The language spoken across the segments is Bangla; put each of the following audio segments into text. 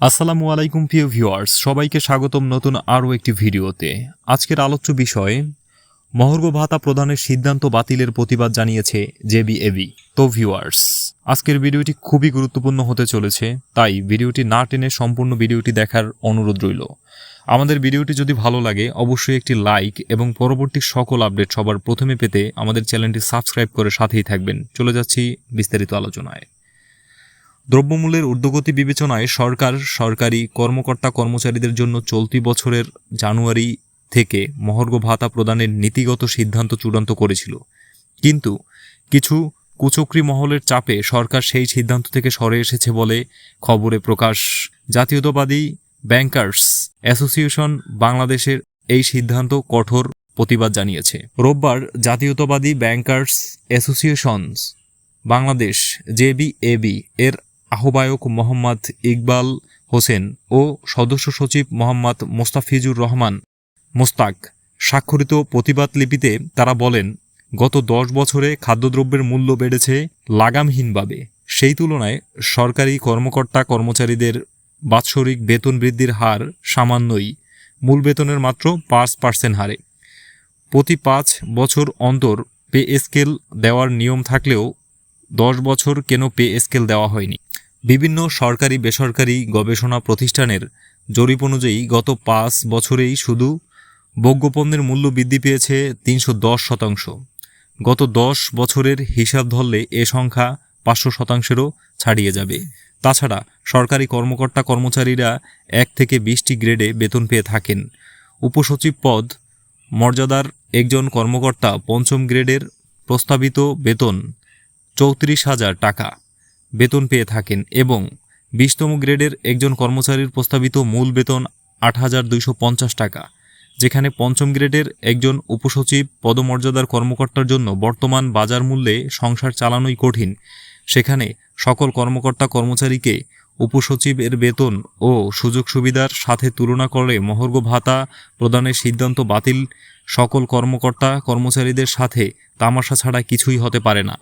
আসসালামু আলাইকুম, প্রিয় ভিউয়ার্স। সবাইকে স্বাগতম নতুন আরও একটি ভিডিওতে। আজকের আলোচ্য বিষয় মহর্ঘ ভাতা প্রদানের সিদ্ধান্ত বাতিলের প্রতিবাদ জানিয়েছে জেবিএবি। তো, ভিউয়ার্স, আজকের ভিডিওটি খুবই গুরুত্বপূর্ণ হতে চলেছে, তাই ভিডিওটি না টেনে সম্পূর্ণ ভিডিওটি দেখার অনুরোধ রইল। আমাদের ভিডিওটি যদি ভালো লাগে, অবশ্যই একটি লাইক এবং পরবর্তী সকল আপডেট সবার প্রথমে পেতে আমাদের চ্যানেলটি সাবস্ক্রাইব করে সাথেই থাকবেন। চলে যাচ্ছি বিস্তারিত আলোচনায়। দ্রব্যমূল্যের ঊর্ধ্বগতি বিবেচনায় সরকার, সরকারি কর্মকর্তা কর্মচারীদের জন্য চলতি বছরের জানুয়ারি থেকে মহর্ঘ ভাতা প্রদানের নীতিগত সিদ্ধান্ত চূড়ান্ত করেছিল। কিন্তু কিছু কুচক্রি মহলের চাপে সরকার সেই সিদ্ধান্ত থেকে সরে এসেছে বলে খবরে প্রকাশ। জাতীয়তাবাদী ব্যাংকার্স অ্যাসোসিয়েশন বাংলাদেশের এই সিদ্ধান্ত কঠোর প্রতিবাদ জানিয়েছে। রোববার জাতীয়তাবাদী ব্যাংকার্স অ্যাসোসিয়েশনস বাংলাদেশ জেবিএবি এর আহ্বায়ক মোহাম্মদ ইকবাল হোসেন ও সদস্য সচিব মোহাম্মদ মোস্তাফিজুর রহমান মোস্তাক স্বাক্ষরিত প্রতিবাদ লিপিতে তারা বলেন, গত দশ বছরে খাদ্যদ্রব্যের মূল্য বেড়েছে লাগামহীনভাবে। সেই তুলনায় সরকারি কর্মকর্তা কর্মচারীদের বাৎসরিক বেতন বৃদ্ধির হার সামান্যই। মূল বেতনের মাত্র পাঁচ পার্সেন্ট হারে। প্রতি পাঁচ বছর অন্তর পে স্কেল দেওয়ার নিয়ম থাকলেও দশ বছর কেন পে স্কেল দেওয়া হয়নি? বিভিন্ন সরকারি বেসরকারি গবেষণা প্রতিষ্ঠানের জরিপ অনুযায়ী গত পাঁচ বছরেই শুধু ভোগ্যপণ্যের মূল্য বৃদ্ধি পেয়েছে তিনশো দশ শতাংশ। গত দশ বছরের হিসাব ধরলে এ সংখ্যা পাঁচশো শতাংশেরও ছাড়িয়ে যাবে। তাছাড়া সরকারি কর্মকর্তা কর্মচারীরা এক থেকে বিশটি গ্রেডে বেতন পেয়ে থাকেন। উপসচিব পদ মর্যাদার একজন কর্মকর্তা পঞ্চম গ্রেডের প্রস্তাবিত বেতন চৌত্রিশ হাজার টাকা। বেতন পেয়ে থাকেন এবং বিশতম গ্রেডের একজন কর্মচারীর প্রস্তাবিত মূল বেতন আট হাজার দুইশো পঞ্চাশ টাকা, যেখানে পঞ্চম গ্রেডের একজন উপসচিব পদমর্যাদার কর্মকর্তার জন্য বর্তমান বাজার মূল্যে সংসার চালানোই কঠিন। সেখানে সকল কর্মকর্তা কর্মচারীকে উপসচিব এর বেতন ও সুযোগ সুবিধার সাথে তুলনা করে মহর্ঘ ভাতা প্রদানের সিদ্ধান্ত বাতিল। সকল কর্মকর্তা কর্মচারীদের সাথে তামাশা ছাড়া কিছুই হতে পারে না।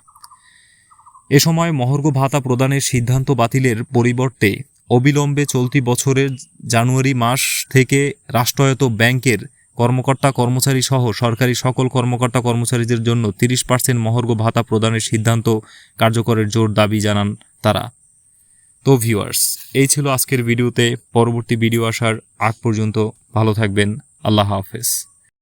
এ সময় মহর্ঘ ভাতা প্রদানের সিদ্ধান্ত বাতিলের পরিবর্তে অবিলম্বে চলতি বছরের জানুয়ারি মাস থেকে রাষ্ট্রায়ত্ত ব্যাংকের কর্মকর্তা কর্মচারী সহ সরকারি সকল কর্মকর্তা কর্মচারীদের জন্য তিরিশ পার্সেন্ট মহর্ঘ ভাতা প্রদানের সিদ্ধান্ত কার্যকরের জোর দাবি জানান তারা। তো ভিউয়ার্স, এই ছিল আজকের ভিডিওতে। পরবর্তী ভিডিও আসার আগ পর্যন্ত ভালো থাকবেন। আল্লাহ হাফেজ।